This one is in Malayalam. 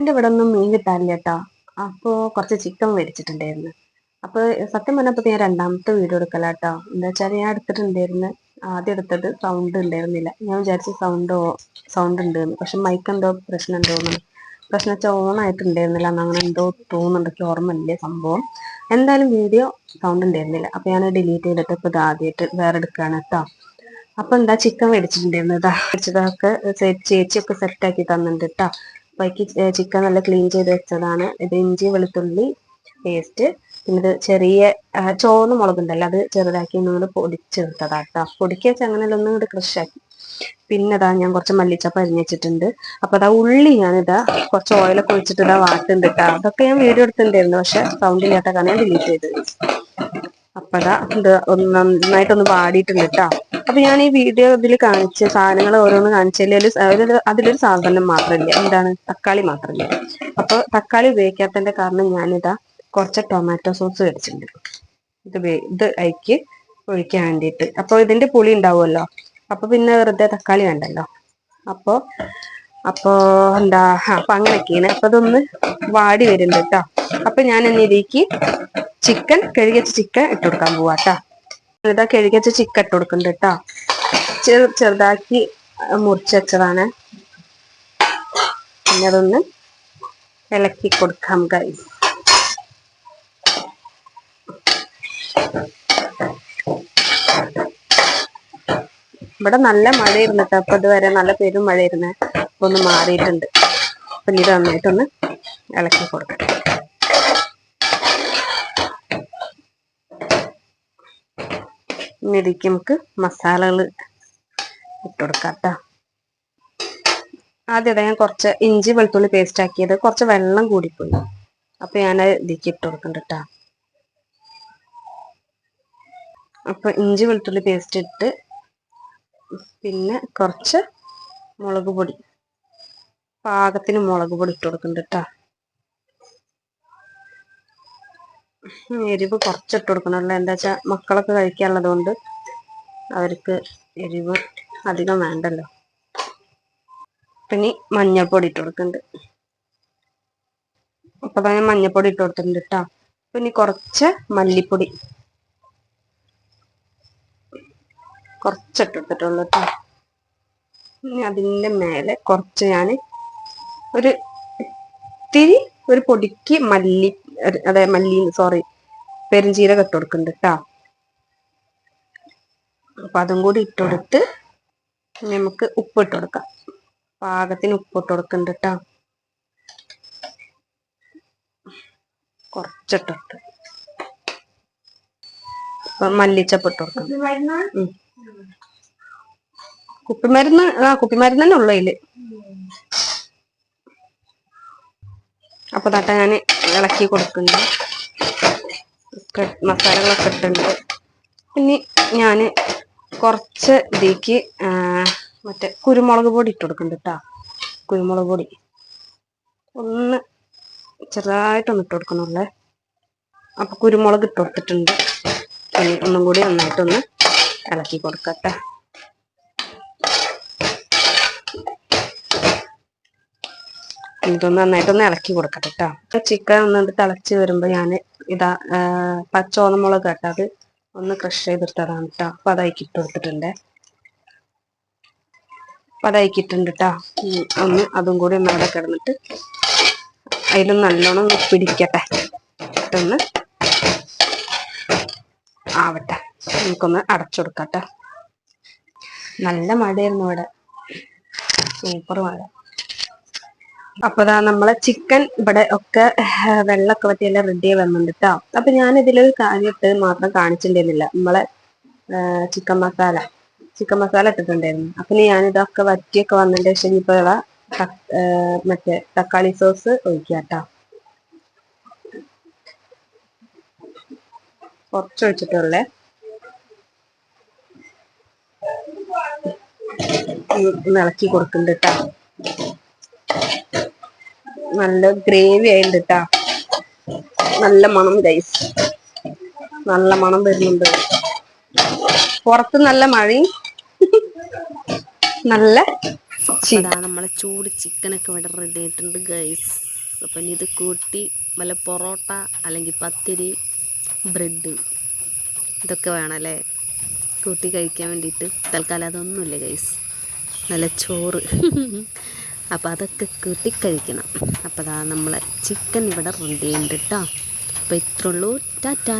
എന്റെ ഇവിടെ ഒന്നും മീൻ കിട്ടാനില്ല കേട്ടോ അപ്പോൾ കുറച്ച് ചിക്കൻ മേടിച്ചിട്ടുണ്ടായിരുന്നു. അപ്പോൾ സത്യം പറഞ്ഞപ്പോൾ ഞാൻ രണ്ടാമത്തെ വീഡിയോ എടുക്കല കേട്ടോ എന്താ വെച്ചാൽ ഞാൻ എടുത്തിട്ടുണ്ടായിരുന്നു. ആദ്യം എടുത്തത് സൗണ്ട് ഉണ്ടായിരുന്നില്ല. ഞാൻ വിചാരിച്ചു സൗണ്ടോ സൗണ്ട് ഉണ്ട് പക്ഷെ മൈക്ക് എന്തോ പ്രശ്നം ഉണ്ടോന്ന് പ്രശ്നം വെച്ചാൽ എന്ന് അങ്ങനെ എന്തോ തോന്നുന്നുണ്ട് ഓർമ്മയില്ലേ സംഭവം. എന്തായാലും വീഡിയോ സൗണ്ട് ഉണ്ടായിരുന്നില്ല. അപ്പൊ ഞാൻ ഡിലീറ്റ് ചെയ്തിട്ട് ഇപ്പൊ ആദ്യമായിട്ട് വേറെ എടുക്കുകയാണ് കേട്ടോ അപ്പൊ എന്താ ചിക്കൻ മേടിച്ചിട്ടുണ്ടായിരുന്നു ഇതാ മേടിച്ചതൊക്കെ ചേച്ചിയൊക്കെ സെറ്റ് ആക്കി തന്നിട്ടുണ്ട് കേട്ടോ ബാക്കി ചിക്കൻ നല്ല ക്ലീൻ ചെയ്ത് വെച്ചതാണ്. ഇത് ഇഞ്ചി വെളുത്തുള്ളി പേസ്റ്റ് പിന്നെ ഇത് ചെറിയ ചോന്ന മുളകുണ്ടല്ലോ അത് ചെറുതാക്കി ഒന്നും പൊടിച്ചെടുത്തതാ കേട്ടോ പൊടിക്കുക വെച്ചാൽ അങ്ങനെ ഒന്നും കൂടെ ക്രഷാക്കി പിന്നെ ഇതാ ഞാൻ കുറച്ച് മല്ലിച്ചപ്പ് അരിഞ്ഞിട്ടുണ്ട് അപ്പൊ അതാ ഉള്ളി ഞാനിതാ കുറച്ച് ഓയിലൊക്കെ ഒഴിച്ചിട്ട് ഇതാ വാട്ടുണ്ട് കേട്ടോ അതൊക്കെ ഞാൻ വീഡിയോ എടുത്തിട്ടുണ്ടായിരുന്നു പക്ഷെ സൗണ്ട് ഇല്ലാത്ത കാരണം ഞാൻ ഡിലീറ്റ് ചെയ്തത് ഒന്ന് നന്നായിട്ടൊന്ന് വാടിയിട്ടുണ്ട് കേട്ടോ അപ്പൊ ഞാൻ ഈ വീഡിയോ ഇതിൽ കാണിച്ച സാധനങ്ങൾ ഓരോന്ന് കാണിച്ചതിൽ അതിലൊരു സാധനം മാത്രമില്ല എന്താണ്? തക്കാളി മാത്രമില്ല അപ്പൊ തക്കാളി ഉപയോഗിക്കാത്തതിന്റെ കാരണം ഞാനിതാ കുറച്ച് ടൊമാറ്റോ സോസ് മേടിച്ചിട്ടുണ്ട് ഇത് ഇത് അയക്ക് ഒഴിക്കാൻ വേണ്ടിയിട്ട്. അപ്പൊ ഇതിന്റെ പുളി ഉണ്ടാവുമല്ലോ? അപ്പൊ പിന്നെ വെറുതെ തക്കാളി വേണ്ടല്ലോ? അപ്പോ അപ്പോ എന്താ അപ്പൊ അങ്ങനെയൊക്കെയാണ്. അപ്പൊ അതൊന്ന് വാടി വരുന്നുണ്ട് കേട്ടോ അപ്പൊ ഞാൻ ഇതിലേക്ക് ചിക്കൻ കഴുകിയച്ച ചിക്കൻ ഇട്ട് കൊടുക്കാൻ പോവാ കേട്ടോ ഇതാ കഴുകിച്ച ചിക്കൻ ഇട്ട് കൊടുക്കുന്നുണ്ട് കേട്ടോ ചെറു ചെറുതാക്കി മുറിച്ച് വെച്ചതാണ്. പിന്നെ അതൊന്ന് ഇളക്കി കൊടുക്കാം കൈ ഇവിടെ നല്ല മഴ കേട്ടോ അപ്പൊ ഇതുവരെ നല്ല പെരും മഴ ഇരുന്ന് ഒന്ന് മാറിയിട്ടുണ്ട്. അപ്പൊ ഇത് നന്നായിട്ടൊന്ന് ഇളക്കി കൊടുക്കട്ടെ ഇനി നമുക്ക് മസാലകൾ ഇട്ട് കൊടുക്കാം കേട്ടോ ആദ്യം ഞാൻ കുറച്ച് ഇഞ്ചി വെളുത്തുള്ളി പേസ്റ്റ് ആക്കിയത്. കുറച്ച് വെള്ളം കൂടിപ്പോയി. അപ്പൊ ഞാൻ ഇതിക്ക് ഇട്ട് കൊടുക്കണ്ട അപ്പൊ ഇഞ്ചി വെളുത്തുള്ളി പേസ്റ്റ് ഇട്ട് പിന്നെ കുറച്ച് മുളക് പൊടി. പാകത്തിന് മുളക് പൊടി ഇട്ട് കൊടുക്കുന്നുണ്ട് കേട്ടോ എരിവ് കുറച്ചിട്ട് കൊടുക്കണമല്ലോ. എന്താ വെച്ചാൽ മക്കളൊക്കെ കഴിക്കാനുള്ളത് കൊണ്ട് അവർക്ക് എരിവ് അധികം വേണ്ടല്ലോ. പിന്നെ മഞ്ഞൾപ്പൊടി ഇട്ട് കൊടുക്കുന്നുണ്ട്. അപ്പൊ തന്നെ മഞ്ഞൾപ്പൊടി ഇട്ട് കൊടുത്തിട്ടുണ്ട് കേട്ടോ. പിന്നെ കുറച്ച് മല്ലിപ്പൊടി. കുറച്ചിട്ടെടുത്തിട്ടുള്ളൂ കേട്ടോ. ഇനി അതിന്റെ മേലെ കുറച്ച് ഞാൻ ഒരു ഇത്തിരി ഒരു പൊടിക്ക് മല്ലി അതെ മല്ലി സോറി പെരുംജീരകം ഇട്ട് കൊടുക്കുന്നുണ്ട് കേട്ടോ അപ്പൊ അതും കൂടി ഇട്ടുകൊടുത്ത് നമുക്ക് ഉപ്പ് ഇട്ട് കൊടുക്കാം. പാകത്തിന് ഉപ്പ് ഇട്ട് കൊടുക്കുന്നുണ്ട് കേട്ടോ കുറച്ചിട്ടിട്ട് മല്ലിച്ചപ്പ് ഇട്ട് കൊടുക്കാം. കുപ്പിമരുന്ന് ആ കുപ്പിമരുന്ന് തന്നെ ഉള്ളു അതിൽ അപ്പൊ തട്ട ഞാൻ ഇളക്കി കൊടുക്കുന്നുണ്ട് മസാലകളൊക്കെ ഇട്ടുണ്ട് ഇനി ഞാൻ കുറച്ച് ഇതിക്ക് മറ്റേ കുരുമുളക് പൊടി ഇട്ട് കൊടുക്കുന്നുണ്ട് കേട്ടോ കുരുമുളക് പൊടി. ഒന്ന് ചെറുതായിട്ടൊന്ന് ഇട്ട് കൊടുക്കണല്ലേ അപ്പൊ കുരുമുളക് ഇട്ട് കൊടുത്തിട്ടുണ്ട്. ഒന്നും കൂടി നന്നായിട്ടൊന്ന് ഇളക്കി കൊടുക്കട്ടെ. ഇതൊന്ന് നന്നായിട്ടൊന്ന് ഇളക്കി കൊടുക്കട്ടെ കേട്ടോ ചിക്കൻ ഒന്ന് തിളച്ച് വരുമ്പോ ഞാൻ ഇതാ പച്ചോന്നമുളക് കേട്ടോ അത് ഒന്ന് ക്രഷ് ചെയ്തിട്ടതാണ് കേട്ടോ അപ്പൊ അതായിക്ക് ഇട്ട് കൊടുത്തിട്ടുണ്ട്. അപ്പൊ കേട്ടോ ഒന്ന് അതും കൂടി ഒന്ന് അവിടെ കിടന്നിട്ട് അതിലും നല്ലോണം ഒന്ന് പിടിക്കട്ടെ. ഒന്ന് ആവട്ടെ. നമുക്കൊന്ന് അടച്ചുകൊടുക്കട്ടെ നല്ല മഴയായിരുന്നു ഇവിടെ. സൂപ്പർ മഴ. അപ്പൊ ദാ നമ്മളെ ചിക്കൻ ഇവിടെ ഒക്കെ വെള്ളമൊക്കെ പറ്റിയെല്ലാം റെഡി വന്നിട്ടുണ്ട് കേട്ടോ അപ്പൊ ഞാൻ ഇതിലൊരു കാര്യമായിട്ട് മാത്രം കാണിച്ചിട്ടുണ്ടായിരുന്നില്ല. നമ്മളെ ചിക്കൻ മസാല ചിക്കൻ മസാല ഇട്ടിട്ടുണ്ടായിരുന്നു. അപ്പൊ ഞാൻ ഇതൊക്കെ വറ്റിയൊക്കെ വന്നതിന്റെ ഇപ്പൊ മറ്റേ തക്കാളി സോസ് ഒഴിക്കുക കേട്ടോ കുറച്ചൊഴിച്ചിട്ടുള്ളേ ഇളക്കി കൊടുക്കുന്നുണ്ട് കേട്ടോ നല്ല ഗ്രേവി ആയിട്ടുണ്ട് കേട്ടാ നല്ല മണം ഗൈസ് നല്ല മണം വരുന്നുണ്ട്. പുറത്ത് നല്ല മഴയും. നല്ല നമ്മളെ ചൂട് ചിക്കനൊക്കെ ഇവിടെ റെഡി ആയിട്ടുണ്ട് ഗൈസ് അപ്പം ഇത് കൂട്ടി വല്ല പൊറോട്ട അല്ലെങ്കിൽ പത്തിരി ബ്രെഡ് ഇതൊക്കെ വേണമല്ലേ കൂട്ടി കഴിക്കാൻ വേണ്ടിയിട്ട്. തൽക്കാലം അതൊന്നുമില്ല ഗൈസ് നല്ല ചോറ്. അപ്പോൾ അതൊക്കെ കൂട്ടി കഴിക്കണം അപ്പോൾ അതാ നമ്മളെ ചിക്കൻ ഇവിടെ റെഡി ഉണ്ട് കേട്ടോ അപ്പോൾ ഇത്രയുള്ളൂ ടാറ്റാ.